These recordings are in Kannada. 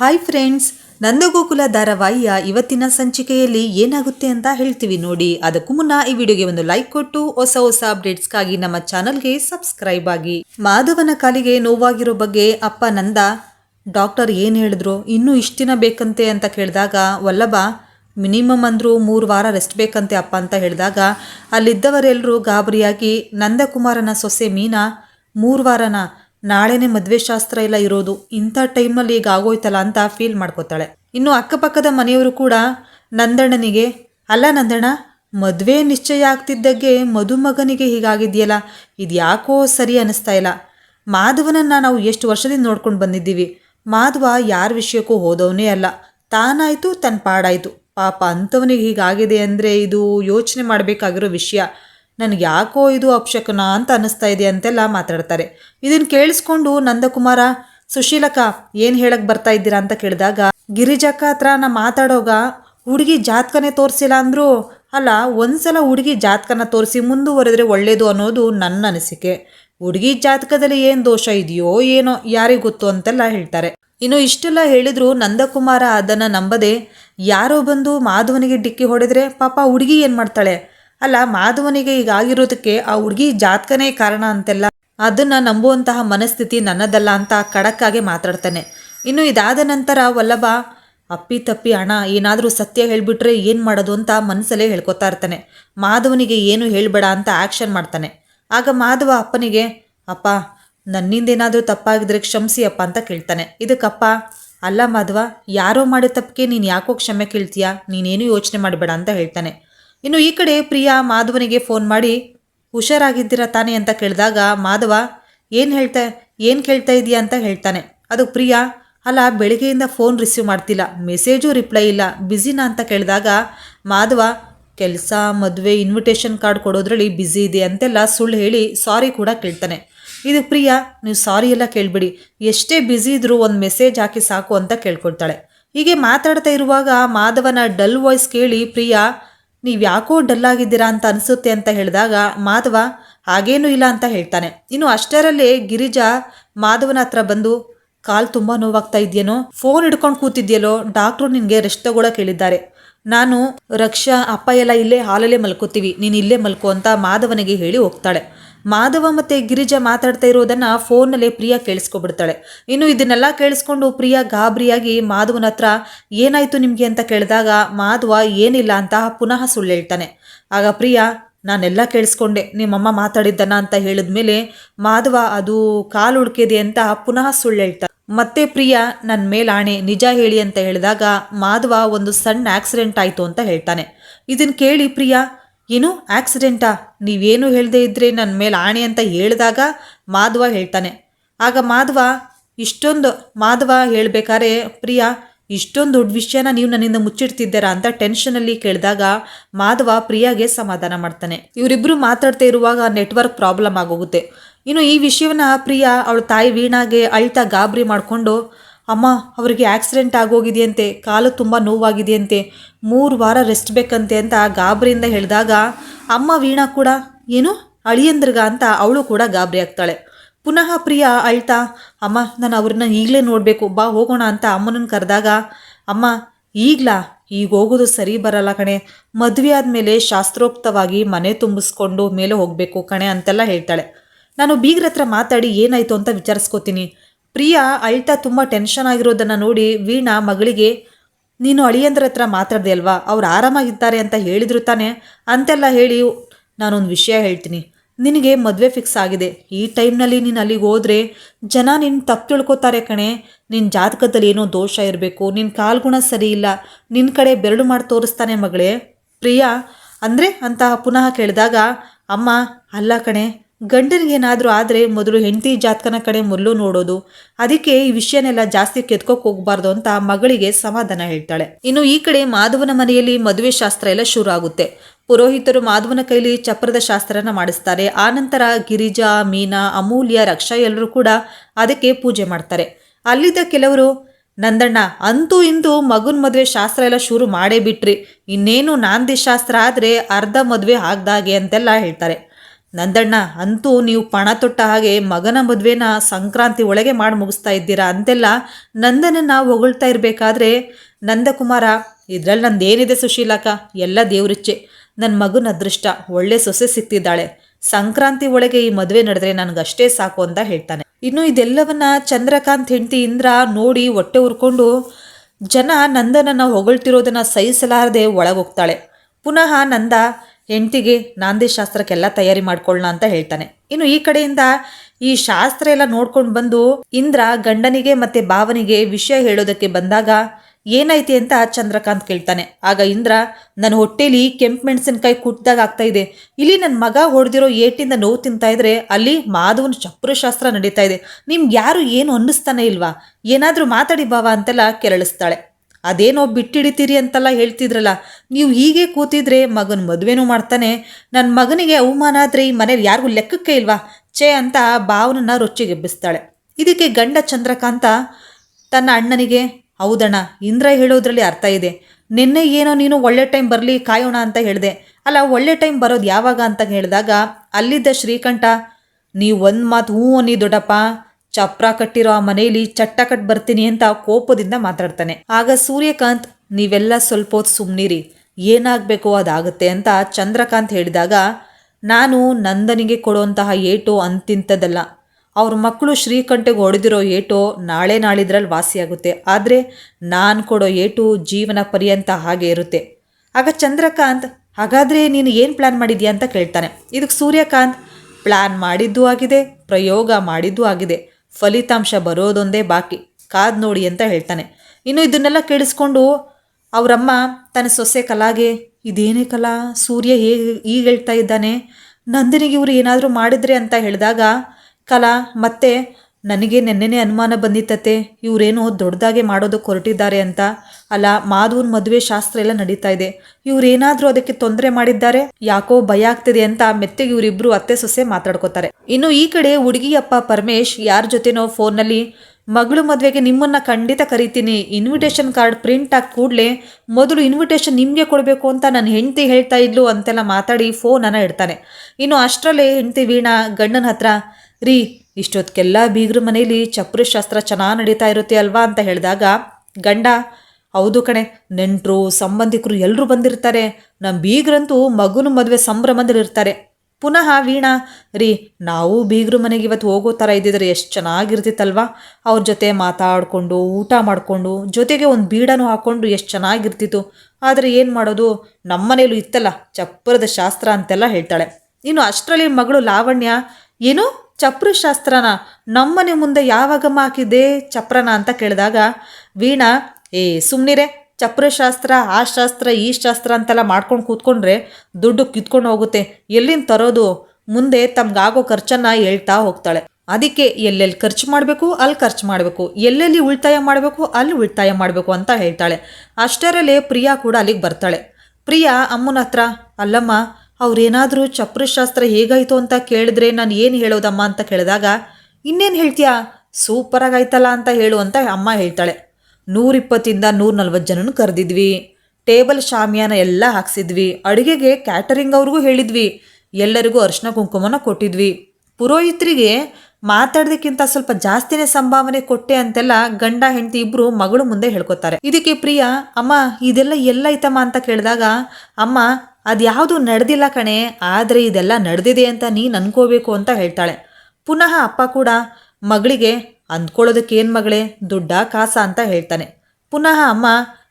ಹಾಯ್ ಫ್ರೆಂಡ್ಸ್ ನಂದಗೋಕುಲ ಧಾರಾವಾಹಿಯ ಇವತ್ತಿನ ಸಂಚಿಕೆಯಲ್ಲಿ ಏನಾಗುತ್ತೆ ಅಂತ ಹೇಳ್ತೀವಿ ನೋಡಿ. ಅದಕ್ಕೂ ಮುನ್ನ ಈ ವಿಡಿಯೋಗೆ ಒಂದು ಲೈಕ್ ಕೊಟ್ಟು ಹೊಸ ಹೊಸ ಅಪ್ಡೇಟ್ಸ್ಗಾಗಿ ನಮ್ಮ ಚಾನಲ್ಗೆ ಸಬ್ಸ್ಕ್ರೈಬ್ ಆಗಿ. ಮಾಧವನ ಕಾಲಿಗೆ ನೋವಾಗಿರೋ ಬಗ್ಗೆ ಅಪ್ಪ ನಂದ, ಡಾಕ್ಟರ್ ಏನು ಹೇಳಿದ್ರು? ಇನ್ನೂ ಇಷ್ಟು ದಿನ ಬೇಕಂತೆ? ಅಂತ ಕೇಳಿದಾಗ, ವಲ್ಲಭ, ಮಿನಿಮಮ್ ಅಂದರೂ ಮೂರು ವಾರ ರೆಸ್ಟ್ ಬೇಕಂತೆ ಅಪ್ಪ ಅಂತ ಹೇಳಿದಾಗ ಅಲ್ಲಿದ್ದವರೆಲ್ಲರೂ ಗಾಬರಿಯಾಗಿ, ನಂದಕುಮಾರನ ಸೊಸೆ ಮೀನಾ, ಮೂರು ವಾರನ? ನಾಳೆನೇ ಮದುವೆ ಶಾಸ್ತ್ರ ಎಲ್ಲ ಇರೋದು. ಇಂಥ ಟೈಮಲ್ಲಿ ಈಗ ಆಗೋಯ್ತಲ್ಲ ಅಂತ ಫೀಲ್ ಮಾಡ್ಕೋತಾಳೆ. ಇನ್ನು ಅಕ್ಕಪಕ್ಕದ ಮನೆಯವರು ಕೂಡ ನಂದಣ್ಣನಿಗೆ, ಅಲ್ಲ ನಂದಣ್ಣ, ಮದುವೆ ನಿಶ್ಚಯ ಆಗ್ತಿದ್ದಕ್ಕೆ ಮದುಮಗನಿಗೆ ಹೀಗಾಗಿದೆಯಲ್ಲ, ಇದು ಯಾಕೋ ಸರಿ ಅನ್ನಿಸ್ತಾ ಇಲ್ಲ. ಮಾಧವನನ್ನು ನಾವು ಎಷ್ಟು ವರ್ಷದಿಂದ ನೋಡ್ಕೊಂಡು ಬಂದಿದ್ದೀವಿ. ಮಾಧವ ಯಾರ ವಿಷಯಕ್ಕೂ ಹೋದವನೇ ಅಲ್ಲ. ತಾನಾಯಿತು ತನ್ನ ಪಾಡಾಯಿತು. ಪಾಪ ಅಂಥವನಿಗೆ ಹೀಗಾಗಿದೆ ಅಂದರೆ ಇದು ಯೋಚನೆ ಮಾಡಬೇಕಾಗಿರೋ ವಿಷಯ. ನನಗೆ ಯಾಕೋ ಇದು ಅಪಶಕನ ಅಂತ ಅನ್ನಿಸ್ತಾ ಇದೆ ಅಂತೆಲ್ಲ ಮಾತಾಡ್ತಾರೆ. ಇದನ್ನು ಕೇಳಿಸ್ಕೊಂಡು ನಂದಕುಮಾರ, ಸುಶೀಲಕ್ಕ, ಏನು ಹೇಳಕ್ಕೆ ಬರ್ತಾ ಇದ್ದೀರಾ ಅಂತ ಕೇಳಿದಾಗ, ಗಿರಿಜಕ್ಕ ಹತ್ರ ನಾ ಮಾತಾಡೋಗ ಹುಡುಗಿ ಜಾತಕನೇ ತೋರಿಸಿಲ್ಲ ಅಂದರೂ, ಅಲ್ಲ, ಒಂದ್ಸಲ ಹುಡುಗಿ ಜಾತಕನ ತೋರಿಸಿ ಮುಂದುವರೆದ್ರೆ ಒಳ್ಳೇದು ಅನ್ನೋದು ನನ್ನ ಅನಿಸಿಕೆ. ಹುಡುಗಿ ಜಾತಕದಲ್ಲಿ ಏನು ದೋಷ ಇದೆಯೋ ಏನೋ ಯಾರಿಗೆ ಗೊತ್ತು ಅಂತೆಲ್ಲ ಹೇಳ್ತಾರೆ. ಇನ್ನು ಇಷ್ಟೆಲ್ಲ ಹೇಳಿದ್ರು ನಂದಕುಮಾರ ಅದನ್ನು ನಂಬದೆ, ಯಾರೋ ಬಂದು ಮಾಧವನಿಗೆ ಡಿಕ್ಕಿ ಹೊಡೆದ್ರೆ ಪಾಪ ಹುಡುಗಿ ಏನು ಮಾಡ್ತಾಳೆ? ಅಲ್ಲ, ಮಾಧವನಿಗೆ ಈಗ ಆಗಿರೋದಕ್ಕೆ ಆ ಹುಡುಗಿ ಜಾತಕನೇ ಕಾರಣ ಅಂತೆಲ್ಲ ಅದನ್ನ ನಂಬುವಂತಹ ಮನಸ್ಥಿತಿ ನನ್ನದಲ್ಲ ಅಂತ ಖಡಕ್ಕಾಗಿ ಮಾತಾಡ್ತಾನೆ. ಇನ್ನು ಇದಾದ ನಂತರ ವಲ್ಲಭ, ಅಪ್ಪಿ ತಪ್ಪಿ ಹಣ ಏನಾದರೂ ಸತ್ಯ ಹೇಳಿಬಿಟ್ರೆ ಏನು ಮಾಡೋದು ಅಂತ ಮನಸ್ಸಲ್ಲೇ ಹೇಳ್ಕೊತಾ ಇರ್ತಾನೆ. ಮಾಧವನಿಗೆ ಏನು ಹೇಳಬೇಡ ಅಂತ ಆ್ಯಕ್ಷನ್ ಮಾಡ್ತಾನೆ. ಆಗ ಮಾಧವ ಅಪ್ಪನಿಗೆ, ಅಪ್ಪ ನನ್ನಿಂದೇನಾದರೂ ತಪ್ಪಾಗಿದ್ರೆ ಕ್ಷಮಿಸಿ ಅಪ್ಪ ಅಂತ ಕೇಳ್ತಾನೆ. ಇದಕ್ಕಪ್ಪ, ಅಲ್ಲ ಮಾಧವ, ಯಾರೋ ಮಾಡಿದ ತಪ್ಪಿಗೆ ನೀನು ಯಾಕೋ ಕ್ಷಮೆ ಕೇಳ್ತೀಯಾ? ನೀನೇನು ಯೋಚನೆ ಮಾಡಬೇಡ ಅಂತ ಹೇಳ್ತಾನೆ. ಇನ್ನು ಈ ಕಡೆ ಪ್ರಿಯಾ ಮಾಧವನಿಗೆ ಫೋನ್ ಮಾಡಿ, ಹುಷಾರಾಗಿದ್ದೀರಾ ತಾನೇ? ಅಂತ ಕೇಳಿದಾಗ, ಮಾಧವ, ಏನು ಹೇಳ್ತಾ, ಏನು ಕೇಳ್ತಾ ಇದೆಯಾ ಅಂತ ಹೇಳ್ತಾನೆ. ಅದು ಪ್ರಿಯಾ, ಅಲ್ಲ, ಬೆಳಿಗ್ಗೆಯಿಂದ ಫೋನ್ ರಿಸೀವ್ ಮಾಡ್ತಿಲ್ಲ ಮೆಸೇಜು ರಿಪ್ಲೈ ಇಲ್ಲ ಬ್ಯುಸಿನಾ ಅಂತ ಕೇಳಿದಾಗ, ಮಾಧವ, ಕೆಲಸ, ಮದುವೆ ಇನ್ವಿಟೇಷನ್ ಕಾರ್ಡ್ ಕೊಡೋದ್ರಲ್ಲಿ ಬ್ಯುಸಿ ಇದೆ ಅಂತೆಲ್ಲ ಸುಳ್ಳು ಹೇಳಿ ಸಾರಿ ಕೂಡ ಕೇಳ್ತಾನೆ. ಇದು ಪ್ರಿಯಾ, ನೀವು ಸಾರಿ ಎಲ್ಲ ಕೇಳಬೇಡಿ, ಎಷ್ಟೇ ಬ್ಯುಸಿ ಇದ್ದರೂ ಒಂದು ಮೆಸೇಜ್ ಹಾಕಿ ಸಾಕು ಅಂತ ಕೇಳ್ಕೊಳ್ತಾಳೆ. ಹೀಗೆ ಮಾತಾಡ್ತಾ ಇರುವಾಗ ಮಾಧವನ ಡಲ್ ವಾಯ್ಸ್ ಕೇಳಿ, ಪ್ರಿಯಾ ನೀವು ಯಾಕೋ ಡಲ್ ಆಗಿದ್ದೀರಾ ಅಂತ ಅನಿಸುತ್ತೆ ಅಂತ ಹೇಳಿದಾಗ, ಮಾಧವ, ಹಾಗೇನೂ ಇಲ್ಲ ಅಂತ ಹೇಳ್ತಾನೆ. ಇನ್ನು ಅಷ್ಟರಲ್ಲೇ ಗಿರಿಜಾ ಮಾಧವನ ಹತ್ರ ಬಂದು, ಕಾಲು ತುಂಬ ನೋವಾಗ್ತಾ ಇದೆಯೇನೋ? ಫೋನ್ ಹಿಡ್ಕೊಂಡು ಕೂತಿದ್ಯಲ್ಲೋ ಡಾಕ್ಟ್ರು ನಿನಗೆ ರೆಸ್ಟ್ ತಗೊಳಕ್ಕೆ ಹೇಳಿದ್ದಾರೆ. ನಾನು ರಕ್ಷಾ, ಅಪ್ಪ ಎಲ್ಲ ಇಲ್ಲೇ ಹಾಲಲ್ಲೇ ಮಲ್ಕೋತೀವಿ. ನೀನು ಇಲ್ಲೇ ಮಲ್ಕೋ ಅಂತ ಮಾಧವನಿಗೆ ಹೇಳಿ ಹೋಗ್ತಾಳೆ. ಮಾಧವ ಮತ್ತು ಗಿರಿಜಾ ಮಾತಾಡ್ತಾ ಇರೋದನ್ನು ಫೋನಲ್ಲೇ ಪ್ರಿಯಾ ಕೇಳಿಸ್ಕೊಬಿಡ್ತಾಳೆ. ಇನ್ನು ಇದನ್ನೆಲ್ಲ ಕೇಳಿಸ್ಕೊಂಡು ಪ್ರಿಯಾ ಗಾಬರಿಯಾಗಿ, ಮಾಧವನ ಹತ್ರ ಏನಾಯಿತು ನಿಮಗೆ? ಅಂತ ಕೇಳಿದಾಗ ಮಾಧವ, ಏನಿಲ್ಲ ಅಂತ ಪುನಃ ಸುಳ್ಳು ಹೇಳ್ತಾನೆ. ಆಗ ಪ್ರಿಯಾ, ನಾನೆಲ್ಲ ಕೇಳಿಸ್ಕೊಂಡೆ. ನಿಮ್ಮಮ್ಮ ಮಾತಾಡಿದ್ದನ ಅಂತ ಹೇಳಿದ್ಮೇಲೆ ಮಾಧವ ಅದು ಕಾಲು ಹುಡ್ಕಿದೆ ಅಂತ ಪುನಃ ಸುಳ್ಳು ಹೇಳ್ತಾನೆ. ಮತ್ತೆ ಪ್ರಿಯಾ ನನ್ನ ಮೇಲೆ ಆಣೆ, ನಿಜ ಹೇಳಿ ಅಂತ ಹೇಳಿದಾಗ ಮಾಧವ ಒಂದು ಸಣ್ಣ ಆಕ್ಸಿಡೆಂಟ್ ಆಯಿತು ಅಂತ ಹೇಳ್ತಾನೆ. ಇದನ್ನು ಕೇಳಿ ಪ್ರಿಯಾ ಏನು ಆಕ್ಸಿಡೆಂಟಾ? ನೀವೇನು ಹೇಳದೇ ಇದ್ದರೆ ನನ್ನ ಮೇಲೆ ಆಣೆ ಅಂತ ಹೇಳಿದಾಗ ಮಾಧವ ಹೇಳ್ತಾನೆ. ಆಗ ಮಾಧವ, ಇಷ್ಟೊಂದು ಮಾಧವ ಹೇಳಬೇಕಾದ್ರೆ, ಪ್ರಿಯಾ, ಇಷ್ಟೊಂದು ದೊಡ್ಡ ವಿಷಯನ ನೀವು ನನ್ನಿಂದ ಮುಚ್ಚಿಡ್ತಿದ್ದೀರಾ ಅಂತ ಟೆನ್ಷನಲ್ಲಿ ಕೇಳಿದಾಗ ಮಾಧವ ಪ್ರಿಯಾಗೆ ಸಮಾಧಾನ ಮಾಡ್ತಾನೆ. ಇವರಿಬ್ಬರು ಮಾತಾಡ್ತಾ ಇರುವಾಗ ನೆಟ್ವರ್ಕ್ ಪ್ರಾಬ್ಲಮ್ ಆಗೋಗುತ್ತೆ. ಇನ್ನು ಈ ವಿಷಯವನ್ನ ಪ್ರಿಯಾ ಅವಳ ತಾಯಿ ವೀಣಾಗೆ ಅಳ್ತಾ ಗಾಬರಿ ಮಾಡಿಕೊಂಡು ಅಮ್ಮ, ಅವರಿಗೆ ಆಕ್ಸಿಡೆಂಟ್ ಆಗೋಗಿದೆಯಂತೆ, ಕಾಲು ತುಂಬ ನೋವಾಗಿದೆಯಂತೆ, ಮೂರು ವಾರ ರೆಸ್ಟ್ ಬೇಕಂತೆ ಅಂತ ಗಾಬರಿಯಿಂದ ಹೇಳಿದಾಗ, ಅಮ್ಮ ವೀಣಾ ಕೂಡ, ಏನು? ಅಳಿಯಂದ್ರಗ ಅಂತ ಅವಳು ಕೂಡ ಗಾಬರಿ ಆಗ್ತಾಳೆ. ಪುನಃ ಪ್ರಿಯಾ ಅಳ್ತಾ, ಅಮ್ಮ, ನಾನು ಅವ್ರನ್ನ ಈಗಲೇ ನೋಡಬೇಕು, ಬಾ ಹೋಗೋಣ ಅಂತ ಅಮ್ಮನನ್ನು ಕರೆದಾಗ, ಅಮ್ಮ, ಈಗಲಾ? ಈಗ ಹೋಗೋದು ಸರಿ ಬರಲ್ಲ ಕಣೆ. ಮದುವೆ ಆದಮೇಲೆ ಶಾಸ್ತ್ರೋಕ್ತವಾಗಿ ಮನೆ ತುಂಬಿಸ್ಕೊಂಡು ಮೇಲೆ ಹೋಗಬೇಕು ಕಣೆ ಅಂತೆಲ್ಲ ಹೇಳ್ತಾಳೆ. ನಾನು ಬೀಗ್ರ ಹತ್ರ ಮಾತಾಡಿ ಏನಾಯಿತು ಅಂತ ವಿಚಾರಿಸ್ಕೋತೀನಿ. ಪ್ರಿಯಾ ಅಳ್ತಾ ತುಂಬ ಟೆನ್ಷನ್ ಆಗಿರೋದನ್ನು ನೋಡಿ ವೀಣಾ ಮಗಳಿಗೆ, ನೀನು ಅಳಿಯಂದ್ರ ಹತ್ರ ಮಾತಾಡ್ದೆ ಅಲ್ವಾ? ಅವ್ರು ಆರಾಮಾಗಿದ್ದಾರೆ ಅಂತ ಹೇಳಿದ್ರು ತಾನೆ. ಅಂತೆಲ್ಲ ಹೇಳಿ ನಾನೊಂದು ವಿಷಯ ಹೇಳ್ತೀನಿ. ನಿನಗೆ ಮದುವೆ ಫಿಕ್ಸ್ ಆಗಿದೆ. ಈ ಟೈಮ್ನಲ್ಲಿ ನೀನು ಅಲ್ಲಿಗೆ ಹೋದರೆ ಜನ ನಿನ್ನ ತಪ್ಪು ತಿಳ್ಕೊತಾರೆ ಕಣೆ. ನಿನ್ನ ಜಾತಕದಲ್ಲಿ ಏನೋ ದೋಷ ಇರಬೇಕು. ನಿನ್ನ ಕಾಲ್ಗುಣ ಸರಿ ಇಲ್ಲ. ನಿನ್ನ ಕಡೆ ಬೆರಳು ಮಾಡಿ ತೋರಿಸ್ತಾನೆ ಮಗಳೇ. ಪ್ರಿಯಾ, ಅಂದರೆ ಅಂತ ಪುನಃ ಕೇಳಿದಾಗ, ಅಮ್ಮ, ಅಲ್ಲ ಕಣೆ. ಗಂಡನಿಗೇನಾದರೂ ಆದರೆ ಮೊದಲು ಹೆಂಡತಿ ಜಾತಕನ ಕಡೆ ಮೊದಲು ನೋಡೋದು. ಅದಕ್ಕೆ ಈ ವಿಷಯನೆಲ್ಲ ಜಾಸ್ತಿ ಕೆತ್ಕೋಕ್ ಹೋಗಬಾರ್ದು ಅಂತ ಮಗಳಿಗೆ ಸಮಾಧಾನ ಹೇಳ್ತಾಳೆ. ಇನ್ನು ಈ ಕಡೆ ಮಾಧವನ ಮನೆಯಲ್ಲಿ ಮದುವೆ ಶಾಸ್ತ್ರ ಎಲ್ಲ ಶುರು ಆಗುತ್ತೆ. ಪುರೋಹಿತರು ಮಾಧವನ ಕೈಲಿ ಚಪ್ರದ ಶಾಸ್ತ್ರನ ಮಾಡಿಸ್ತಾರೆ. ಆನಂತರ ಗಿರಿಜಾ, ಮೀನಾ, ಅಮೂಲ್ಯ, ರಕ್ಷಾ ಎಲ್ಲರೂ ಕೂಡ ಅದಕ್ಕೆ ಪೂಜೆ ಮಾಡ್ತಾರೆ. ಅಲ್ಲಿದ್ದ ಕೆಲವರು, ನಂದಣ್ಣ, ಅಂತೂ ಇಂದು ಮಗನ ಮದುವೆ ಶಾಸ್ತ್ರ ಎಲ್ಲ ಶುರು ಮಾಡೇ ಬಿಟ್ರಿ. ಇನ್ನೇನು ನಾಂದಿ ಶಾಸ್ತ್ರ ಆದರೆ ಅರ್ಧ ಮದುವೆ ಆಗ್ದಾಗೆ ಅಂತೆಲ್ಲ ಹೇಳ್ತಾರೆ. ನಂದಣ್ಣ, ಅಂತೂ ನೀವು ಪಣ ತೊಟ್ಟ ಹಾಗೆ ಮಗನ ಮದುವೆನ ಸಂಕ್ರಾಂತಿ ಒಳಗೆ ಮಾಡಿ ಮುಗಿಸ್ತಾ ಇದ್ದೀರಾ ಅಂತೆಲ್ಲ ನಂದನನ್ನು ಹೊಗಳ್ತಾ ಇರಬೇಕಾದ್ರೆ, ನಂದಕುಮಾರ, ಇದರಲ್ಲಿ ನಂದೇನಿದೆ ಸುಶೀಲಕ್ಕ? ಎಲ್ಲ ದೇವ್ರಿಚ್ಛೆ ನನ್ನ ಮಗನ ಅದೃಷ್ಟ. ಒಳ್ಳೆ ಸೊಸೆ ಸಿಕ್ತಿದ್ದಾಳೆ. ಸಂಕ್ರಾಂತಿ ಒಳಗೆ ಈ ಮದುವೆ ನಡೆದ್ರೆ ನನಗಷ್ಟೇ ಸಾಕು ಅಂತ ಹೇಳ್ತಾನೆ. ಇನ್ನು ಇದೆಲ್ಲವನ್ನ ಚಂದ್ರಕಾಂತ್ ಹೆಂಡತಿ ಇಂದ್ರ ನೋಡಿ ಹೊಟ್ಟೆ ಉರ್ಕೊಂಡು ಜನ ನಂದನನ್ನು ಹೊಗಳ್ತಿರೋದನ್ನು ಸಹಿಸಲಾರದೆ ಒಳಗೋಗ್ತಾಳೆ. ಪುನಃ ನಂದ ಹೆಂಡತಿಗೆ ನಾಂದಿ ಶಾಸ್ತ್ರಕ್ಕೆಲ್ಲ ತಯಾರಿ ಮಾಡ್ಕೊಳ್ಳೋಣ ಅಂತ ಹೇಳ್ತಾನೆ. ಇನ್ನು ಈ ಕಡೆಯಿಂದ ಈ ಶಾಸ್ತ್ರ ಎಲ್ಲ ನೋಡ್ಕೊಂಡು ಬಂದು ಇಂದ್ರ ಗಂಡನಿಗೆ ಮತ್ತೆ ಭಾವನಿಗೆ ವಿಷಯ ಹೇಳೋದಕ್ಕೆ ಬಂದಾಗ ಏನೈತಿ ಅಂತ ಚಂದ್ರಕಾಂತ್ ಕೇಳ್ತಾನೆ. ಆಗ ಇಂದ್ರ, ನನ್ನ ಹೊಟ್ಟೆಲಿ ಕೆಂಪು ಮೆಣಸಿನಕಾಯಿ ಕುಟ್ಟಿದಾಗ ಆಗ್ತಾ ಇದೆ. ಇಲ್ಲಿ ನನ್ನ ಮಗ ಹೊಡೆದಿರೋ ಏಟಿಂದ ನೋವು ತಿಂತಾ ಇದ್ರೆ ಅಲ್ಲಿ ಮಾಧವನ ಚಪ್ರಶಾಸ್ತ್ರ ನಡೀತಾ ಇದೆ. ನಿಮ್ಗೆ ಯಾರು ಏನು ಅನ್ನಿಸ್ತಾನೆ ಇಲ್ವಾ? ಏನಾದರೂ ಮಾತಾಡಿ ಬಾವ ಅಂತೆಲ್ಲ ಕೆರಳಿಸ್ತಾಳೆ. ಅದೇನೋ ಬಿಟ್ಟಿಡಿತೀರಿ ಅಂತೆಲ್ಲ ಹೇಳ್ತಿದ್ರಲ್ಲ. ನೀವು ಹೀಗೆ ಕೂತಿದ್ರೆ ಮಗನ ಮದುವೆನೂ ಮಾಡ್ತಾನೆ. ನನ್ನ ಮಗನಿಗೆ ಅವಮಾನ ಆದರೆ ಈ ಮನೇಲಿ ಯಾರಿಗೂ ಲೆಕ್ಕಕ್ಕೆ ಇಲ್ವಾ? ಛೇ ಅಂತ ಭಾವನನ್ನ ರೊಚ್ಚಿಗೆಬ್ಬಿಸ್ತಾಳೆ ಇದಕ್ಕೆ ಗಂಡ ಚಂದ್ರಕಾಂತ, ತನ್ನ ಅಣ್ಣನಿಗೆ, ಹೌದಣ್ಣ, ಇಂದ್ರ ಹೇಳೋದ್ರಲ್ಲಿ ಅರ್ಥ ಇದೆ. ನಿನ್ನೆ ಏನೋ ನೀನು ಒಳ್ಳೆ ಟೈಮ್ ಬರಲಿ, ಕಾಯೋಣ ಅಂತ ಹೇಳಿದೆ. ಅಲ್ಲ, ಒಳ್ಳೆ ಟೈಮ್ ಬರೋದು ಯಾವಾಗ ಅಂತ ಹೇಳಿದಾಗ, ಅಲ್ಲಿದ್ದ ಶ್ರೀಕಂಠ, ನೀವು ಒಂದು ಮಾತು ಹ್ಞೂ ನೀ ದೊಡ್ಡಪ್ಪ. ಚಪ್ರ ಕಟ್ಟಿರೋ ಆ ಮನೆಯಲ್ಲಿ ಚಟ್ಟ ಕಟ್ ಬರ್ತೀನಿ ಅಂತ ಕೋಪದಿಂದ ಮಾತಾಡ್ತಾನೆ. ಆಗ ಸೂರ್ಯಕಾಂತ್, ನೀವೆಲ್ಲ ಸ್ವಲ್ಪ ಹೊತ್ತು ಸುಮ್ಮನಿರಿ ಏನಾಗಬೇಕೋ ಅದಾಗುತ್ತೆ ಅಂತ ಚಂದ್ರಕಾಂತ್ ಹೇಳಿದಾಗ, ನಾನು ನಂದನಿಗೆ ಕೊಡುವಂತಹ ಏಟು ಅಂತಿಂಥದ್ದಲ್ಲ. ಅವ್ರ ಮಕ್ಕಳು ಶ್ರೀಕಂಠೆಗೆ ಹೊಡೆದಿರೋ ಏಟು ನಾಳೆ ನಾಳಿದ್ರಲ್ಲಿ ವಾಸಿಯಾಗುತ್ತೆ. ಆದರೆ ನಾನು ಕೊಡೋ ಏಟು ಜೀವನ ಪರ್ಯಂತ ಹಾಗೆ ಇರುತ್ತೆ. ಆಗ ಚಂದ್ರಕಾಂತ್, ಹಾಗಾದರೆ ನೀನು ಏನು ಪ್ಲ್ಯಾನ್ ಮಾಡಿದ್ಯಾ ಅಂತ ಕೇಳ್ತಾನೆ. ಇದಕ್ಕೆ ಸೂರ್ಯಕಾಂತ್ ಪ್ಲ್ಯಾನ್ ಮಾಡಿದ್ದೂ ಆಗಿದೆ, ಪ್ರಯೋಗ ಮಾಡಿದ್ದೂ ಆಗಿದೆ. ಫಲಿತಾಂಶ ಬರೋದೊಂದೇ ಬಾಕಿ. ಕಾದ್ ನೋಡಿ ಅಂತ ಹೇಳ್ತಾನೆ. ಇನ್ನು ಇದನ್ನೆಲ್ಲ ಕೇಳಿಸ್ಕೊಂಡು ಅವರಮ್ಮ, ತನ್ನ ಸೊಸೆ ಕಲಾಗೆ, ಇದೇನೇ ಕಲಾ? ಸೂರ್ಯ ಹೇಗೆ ಈಗ ಹೇಳ್ತಾ ಇದ್ದಾನೆ? ನಂದಿನಿಗೆ ಇವರು ಏನಾದರೂ ಮಾಡಿದ್ರೆ ಅಂತ ಹೇಳಿದಾಗ, ಕಲಾ, ಮತ್ತೆ ನನಗೆ ನೆನ್ನೆನೇ ಅನುಮಾನ ಬಂದಿತ್ತತೆ. ಇವರೇನು ದೊಡ್ಡದಾಗೆ ಮಾಡೋದಕ್ಕೆ ಹೊರಟಿದ್ದಾರೆ ಅಂತ. ಅಲ್ಲ ಮಾಧವನ್ ಮದುವೆ ಶಾಸ್ತ್ರ ಎಲ್ಲ ನಡೀತಾ ಇದೆ. ಇವ್ರೇನಾದ್ರೂ ಅದಕ್ಕೆ ತೊಂದರೆ ಮಾಡಿದ್ದಾರೆ? ಯಾಕೋ ಭಯ ಆಗ್ತಿದೆ ಅಂತ ಮೆತ್ತಗೆ ಇವರಿಬ್ರು ಅತ್ತೆ ಸೊಸೆ ಮಾತಾಡ್ಕೋತಾರೆ. ಇನ್ನು ಈ ಕಡೆ ಹುಡುಗಿಯಪ್ಪ ಪರಮೇಶ್ ಯಾರ ಜೊತೆನೋ ಫೋನ್ನಲ್ಲಿ, ಮಗಳು ಮದುವೆಗೆ ನಿಮ್ಮನ್ನ ಖಂಡಿತ ಕರಿತೀನಿ. ಇನ್ವಿಟೇಷನ್ ಕಾರ್ಡ್ ಪ್ರಿಂಟ್ ಆಗಿ ಕೂಡಲೇ ಮೊದಲು ಇನ್ವಿಟೇಷನ್ ನಿಮಗೆ ಕೊಡಬೇಕು ಅಂತ ನನ್ನ ಹೆಂಡತಿ ಹೇಳ್ತಾ ಇದ್ಲು ಅಂತೆಲ್ಲ ಮಾತಾಡಿ ಫೋನನ್ನು ಇಡ್ತಾನೆ ಇನ್ನು ಅಷ್ಟರಲ್ಲೇ ಹೆಂಡತಿ ವೀಣಾ, ಗಂಡನ ಹತ್ರ, ರೀ ಇಷ್ಟೊತ್ತಿಗೆಲ್ಲ ಬೀಗ್ರ ಮನೇಲಿ ಚಪ್ರ ಶಾಸ್ತ್ರ ಚೆನ್ನಾಗಿ ನಡೀತಾ ಇರುತ್ತೆ ಅಲ್ವಾ? ಅಂತ ಹೇಳಿದಾಗ, ಗಂಡ ಹೌದು ಕಣೆ, ನೆಂಟರು, ಸಂಬಂಧಿಕರು ಎಲ್ಲರೂ ಬಂದಿರ್ತಾರೆ. ನಮ್ಮ ಬೀಗರಂತೂ ಮಗುನ ಮದುವೆ ಸಂಭ್ರಮದಲ್ಲಿರ್ತಾರೆ ಪುನಃ ವೀಣಾ, ರೀ, ನಾವು ಬೀಗ್ರ ಮನೆಗೆ ಇವತ್ತು ಹೋಗೋ ಥರ ಇದ್ದಿದ್ರೆ ಎಷ್ಟು ಚೆನ್ನಾಗಿರ್ತಿತ್ತಲ್ವಾ? ಅವ್ರ ಜೊತೆ ಮಾತಾಡಿಕೊಂಡು, ಊಟ ಮಾಡಿಕೊಂಡು, ಜೊತೆಗೆ ಒಂದು ಬೀಡನು ಹಾಕ್ಕೊಂಡು ಎಷ್ಟು ಚೆನ್ನಾಗಿರ್ತಿತ್ತು. ಆದರೆ ಏನು ಮಾಡೋದು, ನಮ್ಮನೇಲೂ ಇತ್ತಲ್ಲ, ಚಪ್ಪರದ ಶಾಸ್ತ್ರ ಅಂತೆಲ್ಲ ಹೇಳ್ತಾಳೆ. ಇನ್ನು ಅಷ್ಟರಲ್ಲಿ ಮಗಳು ಲಾವಣ್ಯ, ಏನು? ಚಪ್ರ ಶಾಸ್ತ್ರನ. ನಮ್ಮನೆ ಮುಂದೆ ಯಾವಾಗಮ್ಮ ಹಾಕಿದ್ದೆ ಚಪ್ರನ ಅಂತ ಕೇಳಿದಾಗ, ವೀಣಾ ಏ ಸುಮ್ಮನಿರೆ ಚಪ್ರಶಾಸ್ತ್ರ, ಆ ಶಾಸ್ತ್ರ, ಈ ಶಾಸ್ತ್ರ ಅಂತೆಲ್ಲ ಮಾಡ್ಕೊಂಡು ಕೂತ್ಕೊಂಡ್ರೆ ದುಡ್ಡು ಕಿತ್ಕೊಂಡು ಹೋಗುತ್ತೆ. ಎಲ್ಲಿಂದ ತರೋದು? ಮುಂದೆ ತಮ್ಗಾಗೋ ಖರ್ಚನ್ನ ಹೇಳ್ತಾ ಹೋಗ್ತಾಳೆ. ಅದಕ್ಕೆ ಎಲ್ಲೆಲ್ಲಿ ಖರ್ಚು ಮಾಡಬೇಕು ಅಲ್ಲಿ ಖರ್ಚು ಮಾಡಬೇಕು. ಎಲ್ಲೆಲ್ಲಿ ಉಳಿತಾಯ ಮಾಡಬೇಕು, ಅಲ್ಲಿ ಉಳಿತಾಯ ಮಾಡಬೇಕು ಅಂತ ಹೇಳ್ತಾಳೆ. ಅಷ್ಟರಲ್ಲೇ ಪ್ರಿಯಾ ಕೂಡ ಅಲ್ಲಿಗೆ ಬರ್ತಾಳೆ. ಪ್ರಿಯಾ, ಅಮ್ಮನ ಹತ್ರ, ಅಲ್ಲಮ್ಮ, ಅವ್ರೇನಾದರೂ ಚಪ್ರಶಾಸ್ತ್ರ ಹೇಗಾಯಿತು ಅಂತ ಕೇಳಿದ್ರೆ ನಾನು ಏನು ಹೇಳೋದಮ್ಮ? ಅಂತ ಕೇಳಿದಾಗ, ಇನ್ನೇನು ಹೇಳ್ತೀಯಾ? ಸೂಪರಾಗಾಯ್ತಲ್ಲ ಅಂತ ಹೇಳು ಅಂತ ಅಮ್ಮ ಹೇಳ್ತಾಳೆ. ನೂರಿಪ್ಪತ್ತಿಂದ ನೂರ ನಲ್ವತ್ತು ಜನನ ಕರೆದಿದ್ವಿ. ಟೇಬಲ್ ಶಾಮಿಯಾನ ಎಲ್ಲ ಹಾಕ್ಸಿದ್ವಿ. ಅಡುಗೆಗೆ ಕ್ಯಾಟರಿಂಗ್ ಅವ್ರಿಗೂ ಹೇಳಿದ್ವಿ. ಎಲ್ಲರಿಗೂ ಅರ್ಶಿನ ಕುಂಕುಮನ ಕೊಟ್ಟಿದ್ವಿ. ಪುರೋಹಿತರಿಗೆ ಮಾತಾಡೋದಕ್ಕಿಂತ ಸ್ವಲ್ಪ ಜಾಸ್ತಿನೇ ಸಂಭಾವನೆ ಕೊಟ್ಟೆ ಅಂತೆಲ್ಲ ಗಂಡ, ಹೆಂಡತಿ ಇಬ್ರು ಮಗಳು ಮುಂದೆ ಹೇಳ್ಕೊತಾರೆ. ಇದಕ್ಕೆ ಪ್ರಿಯಾ, ಅಮ್ಮ, ಇದೆಲ್ಲ ಎಲ್ಲ ಐತಮ್ಮ ಅಂತ ಕೇಳಿದಾಗ, ಅಮ್ಮ, ಅದ್ಯಾವುದು ನಡೆದಿಲ್ಲ ಕಣೆ, ಆದರೆ ಇದೆಲ್ಲ ನಡೆದಿದೆ ಅಂತ ನೀನು ಅನ್ಕೋಬೇಕು ಅಂತ ಹೇಳ್ತಾಳೆ. ಪುನಃ ಅಪ್ಪ ಕೂಡ ಮಗಳಿಗೆ ಅಂದ್ಕೊಳ್ಳೋದಕ್ಕೆ ಏನು ಮಗಳೇ? ದುಡ್ಡ ಕಾಸ ಅಂತ ಹೇಳ್ತಾನೆ. ಪುನಃ ಅಮ್ಮ,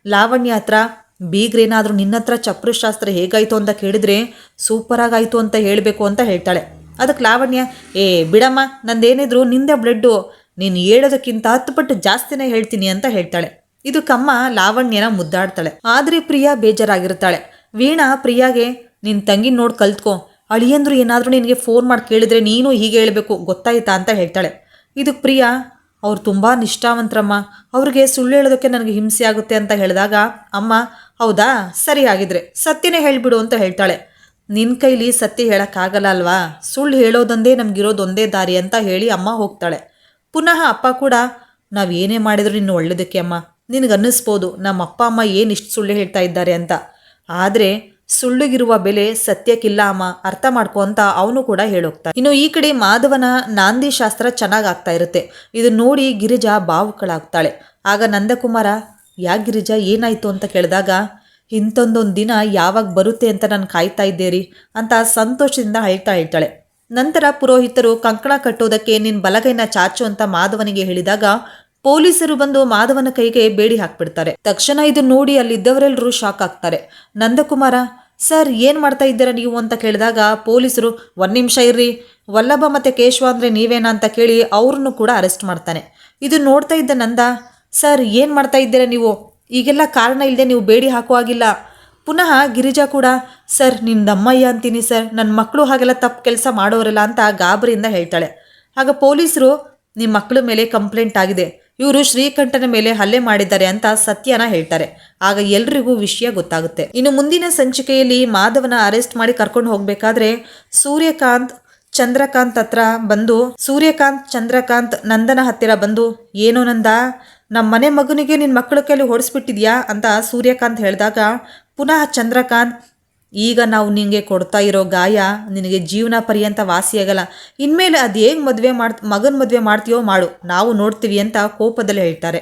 ಲಾವಣ್ಯ ಹತ್ರ ಬೀಗ್ರೇನಾದರೂ ನಿನ್ನ ಹತ್ರ ಚಪ್ರಶಾಸ್ತ್ರ ಹೇಗಾಯಿತು ಅಂತ ಕೇಳಿದ್ರೆ ಸೂಪರಾಗಾಯಿತು ಅಂತ ಹೇಳಬೇಕು ಅಂತ ಹೇಳ್ತಾಳೆ. ಅದಕ್ಕೆ ಲಾವಣ್ಯ, ಏ, ಬಿಡಮ್ಮ, ನಂದೇನಿದ್ರು ನಿಂದೆ ಬ್ಲಡ್ಡು. ನೀನು ಹೇಳೋದಕ್ಕಿಂತ ಹತ್ತು ಪಟ್ಟು ಜಾಸ್ತಿನೇ ಹೇಳ್ತೀನಿ ಅಂತ ಹೇಳ್ತಾಳೆ. ಇದಕ್ಕಮ್ಮ ಲಾವಣ್ಯನ ಮುದ್ದಾಡ್ತಾಳೆ. ಆದರೆ ಪ್ರಿಯಾ ಬೇಜಾರಾಗಿರ್ತಾಳೆ. ವೀಣಾ, ಪ್ರಿಯಾಗೆ ನಿನ್ನ ತಂಗಿ ನೋಡಿ ಕಲ್ತ್ಕೊ. ಅಳಿಯಂದ್ರು ಏನಾದರೂ ನಿನಗೆ ಫೋನ್ ಮಾಡಿ ಕೇಳಿದ್ರೆ ನೀನು ಹೀಗೆ ಹೇಳಬೇಕು. ಗೊತ್ತಾಯ್ತಾ? ಅಂತ ಹೇಳ್ತಾಳೆ. ಇದಕ್ಕೆ ಪ್ರಿಯಾ, ಅವ್ರು ತುಂಬ ನಿಷ್ಠಾವಂತರಮ್ಮ. ಅವ್ರಿಗೆ ಸುಳ್ಳು ಹೇಳೋದಕ್ಕೆ ನನಗೆ ಹಿಂಸೆ ಆಗುತ್ತೆ ಅಂತ ಹೇಳಿದಾಗ, ಅಮ್ಮ, ಹೌದಾ? ಸರಿ ಆಗಿದ್ರೆ ಸತ್ಯನೇ ಹೇಳಿಬಿಡು ಅಂತ ಹೇಳ್ತಾಳೆ. ನಿನ್ನ ಕೈಲಿ ಸತ್ಯ ಹೇಳೋಕ್ಕಾಗಲ್ಲ ಅಲ್ವಾ? ಸುಳ್ಳು ಹೇಳೋದೊಂದೇ ನಮಗಿರೋದೊಂದೇ ದಾರಿ ಅಂತ ಹೇಳಿ ಅಮ್ಮ ಹೋಗ್ತಾಳೆ. ಪುನಃ ಅಪ್ಪ ಕೂಡ, ನಾವು ಏನೇ ಮಾಡಿದ್ರು ನಿನ್ನ ಒಳ್ಳೇದಕ್ಕೆ ಅಮ್ಮ. ನಿನಗೆ ಅನ್ನಿಸ್ಬೋದು ನಮ್ಮ ಅಪ್ಪ ಅಮ್ಮ ಏನು ಇಷ್ಟು ಸುಳ್ಳು ಹೇಳ್ತಾ ಇದ್ದಾರೆ ಅಂತ. ಆದರೆ ಸುಳ್ಳಿಗಿರುವ ಬೆಲೆ ಸತ್ಯಕ್ಕಿಲ್ಲ ಅಮ್ಮ. ಅರ್ಥ ಮಾಡ್ಕೊ ಅಂತ ಅವನು ಕೂಡ ಹೇಳೋಗ್ತಾ ಇನ್ನು ಈ ಕಡೆ ಮಾಧವನ ನಾಂದಿ ಶಾಸ್ತ್ರ ಚೆನ್ನಾಗ್ ಆಗ್ತಾ ಇರುತ್ತೆ. ಇದು ನೋಡಿ ಗಿರಿಜಾ ಭಾವುಕಳಾಗ್ತಾಳೆ. ಆಗ ನಂದಕುಮಾರ, ಯಾ ಗಿರಿಜಾ, ಏನಾಯ್ತು ಅಂತ ಕೇಳಿದಾಗ, ಇಂಥೊಂದೊಂದು ದಿನ ಯಾವಾಗ ಬರುತ್ತೆ ಅಂತ ನಾನು ಕಾಯ್ತಾ ಇದ್ದೇರಿ ಅಂತ ಸಂತೋಷದಿಂದ ಹೇಳ್ತಾ ಹೇಳ್ತಾಳೆ. ನಂತರ ಪುರೋಹಿತರು ಕಂಕಣ ಕಟ್ಟೋದಕ್ಕೆ ನಿನ್ನ ಬಲಗೈನ ಚಾಚು ಅಂತ ಮಾಧವನಿಗೆ ಹೇಳಿದಾಗ ಪೊಲೀಸರು ಬಂದು ಮಾಧವನ ಕೈಗೆ ಬೇಡಿ ಹಾಕ್ಬಿಡ್ತಾರೆ. ತಕ್ಷಣ ಇದು ನೋಡಿ ಅಲ್ಲಿದ್ದವರೆಲ್ಲರೂ ಶಾಕ್ ಆಗ್ತಾರೆ. ನಂದಕುಮಾರ, ಸರ್, ಏನು ಮಾಡ್ತಾ ಇದ್ದೀರಾ ನೀವು? ಅಂತ ಕೇಳಿದಾಗ ಪೊಲೀಸರು, ಒಂದು ನಿಮಿಷ ಇರ್ರಿ. ವಲ್ಲಭ ಮತ್ತು ಕೇಶವ ಅಂದರೆ ನೀವೇನಾ ಅಂತ ಕೇಳಿ ಅವ್ರನ್ನು ಕೂಡ ಅರೆಸ್ಟ್ ಮಾಡ್ತಾನೆ. ಇದು ನೋಡ್ತಾ ಇದ್ದ ನಂದ, ಸರ್, ಏನು ಮಾಡ್ತಾ ಇದ್ದೀರಾ ನೀವು? ಈಗೆಲ್ಲ ಕಾರಣ ಇಲ್ಲದೆ ನೀವು ಬೇಡಿ ಹಾಕುವಾಗಿಲ್ಲ ಪುನಃ ಗಿರಿಜಾ ಕೂಡ, ಸರ್ ನಿಂದಮ್ಮಯ್ಯ ಅಂತೀನಿ ಸರ್. ನನ್ನ ಮಕ್ಕಳು ಹಾಗೆಲ್ಲ ತಪ್ಪು ಕೆಲಸ ಮಾಡೋರಲ್ಲ ಅಂತ ಗಾಬರಿಯಿಂದ ಹೇಳ್ತಾಳೆ. ಆಗ ಪೊಲೀಸರು ನಿಮ್ಮ ಮಕ್ಕಳ ಮೇಲೆ ಕಂಪ್ಲೇಂಟ್ ಆಗಿದೆ. ಇವರು ಶ್ರೀಕಂಠನ ಮೇಲೆ ಹಲ್ಲೆ ಮಾಡಿದ್ದಾರೆ ಅಂತ ಸತ್ಯನ ಹೇಳ್ತಾರೆ. ಆಗ ಎಲ್ರಿಗೂ ವಿಷಯ ಗೊತ್ತಾಗುತ್ತೆ. ಇನ್ನು ಮುಂದಿನ ಸಂಚಿಕೆಯಲ್ಲಿ ಮಾಧವನ ಅರೆಸ್ಟ್ ಮಾಡಿ ಕರ್ಕೊಂಡು ಹೋಗ್ಬೇಕಾದ್ರೆ ಸೂರ್ಯಕಾಂತ್, ಚಂದ್ರಕಾಂತ್ ಹತ್ರ ಬಂದು, ಸೂರ್ಯಕಾಂತ್, ಚಂದ್ರಕಾಂತ್ ನಂದನ ಹತ್ತಿರ ಬಂದು, ಏನೋ ನಂದ ನಮ್ಮ ಮನೆ ಮಗನಿಗೆ ನಿನ್ನ ಮಕ್ಕಳ ಕೈಲಿ ಹೊಡೆಸ್ಬಿಟ್ಟಿದ್ಯಾ? ಅಂತ ಸೂರ್ಯಕಾಂತ್ ಹೇಳಿದಾಗ, ಪುನಃ ಚಂದ್ರಕಾಂತ್ ಈಗ ನಾವು ನಿನಗೆ ಕೊಡ್ತಾ ಇರೋ ಗಾಯ ನಿನಗೆ ಜೀವನ ಪರ್ಯಂತ ವಾಸಿಯಾಗಲ್ಲ ಇನ್ಮೇಲೆ ಅದು ಹೇಗೆ ಮದುವೆ ಮಾಡ್ ಮಗನ ಮದುವೆ ಮಾಡ್ತೀಯೋ ಮಾಡು, ನಾವು ನೋಡ್ತೀವಿ ಅಂತ ಕೋಪದಲ್ಲಿ ಹೇಳ್ತಾರೆ.